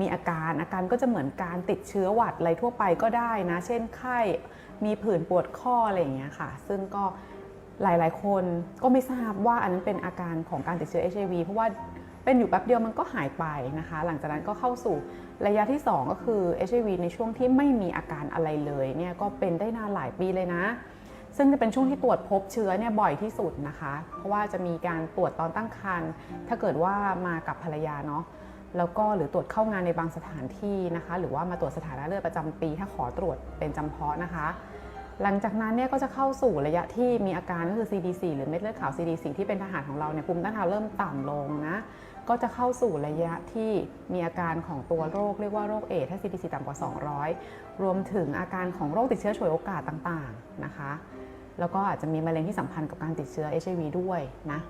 มีอาการอาการก็จะเหมือนการติดเชื้อหวัดอะไรทั่วไปก็ได้นะ เช่นไข้มีผื่นปวดข้ออะไรอย่างเงี้ยค่ะ ซึ่งก็หลายๆ คนก็ไม่ทราบว่าอันนั้นเป็นอาการของการติดเชื้อ HIV เพราะว่าเป็นอยู่แป๊บเดียวมันก็หายไปนะคะ หลังจากนั้นก็เข้าสู่ระยะที่ 2 ก็คือ HIV ในช่วงที่ไม่มีอาการอะไรเลยเนี่ยก็เป็นได้นานหลายปีเลยนะ ซึ่งจะเป็นช่วงที่ตรวจพบเชื้อเนี่ยบ่อยที่สุดนะคะ เพราะว่าจะมีการตรวจตอนตั้งครรภ์ถ้าเกิดว่ามากับภรรยาเนาะ แล้วก็หรือตรวจเข้างานในบางสถานที่นะคะ หรือว่ามาตรวจสถานะเลือดประจำปี ถ้าขอตรวจเป็นจำเพาะนะคะ หลังจากนั้นเนี่ยก็จะเข้าสู่ระยะที่มีอาการก็คือ CD4 หรือเม็ดเลือดขาว CD4 ที่เป็นทหารของเราเนี่ยภูมิต้านทานเริ่มต่ำลงนะก็จะเข้าสู่ระยะที่มีอาการของตัวโรคเรียกว่าโรคเอดถ้า CDC ต่ำกว่า 200 รวมถึงอาการของโรคติดเชื้อฉวยโอกาสต่างๆนะคะ แล้วก็อาจจะมีมะเร็งที่สัมพันธ์กับการติดเชื้อ HIV ด้วยนะ